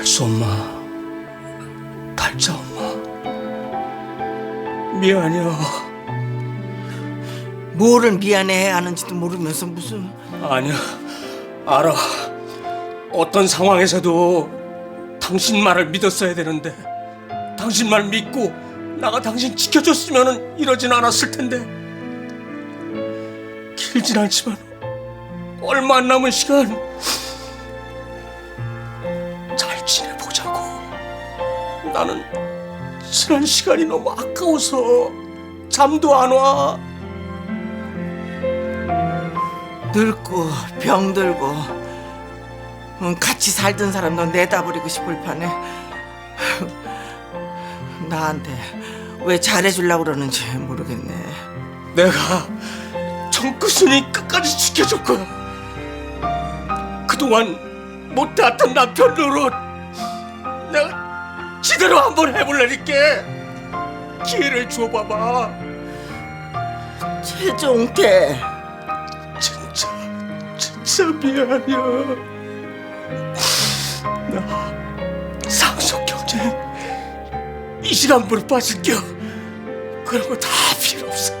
달수 엄마, 달자 엄마, 미안해요. 뭐를 미안해 하는지도 모르면서 무슨 아니야, 알아. 어떤 상황에서도 당신 말을 믿었어야 되는데, 당신 말 믿고 나가 당신 지켜줬으면 이러진 않았을 텐데. 길진 않지만 얼마 안 남은 시간 잘 지내보자고. 나는 지난 시간이 너무 아까워서 잠도 안 와. 늙고 병들고 응, 같이 살던 사람도 내다버리고 싶을 판에 나한테 왜 잘해주려고 그러는지 모르겠네 내가 정크순이 끝까지 지켜줬고 그동안 못해왔던 남편 노릇 내가 지대로 한번 해볼래니까. 기회를 줘봐봐. 최종태. 진짜 진짜 미안해. 나 상속 경쟁 이 시간부로 빠질게 그런 거 다 필요 없어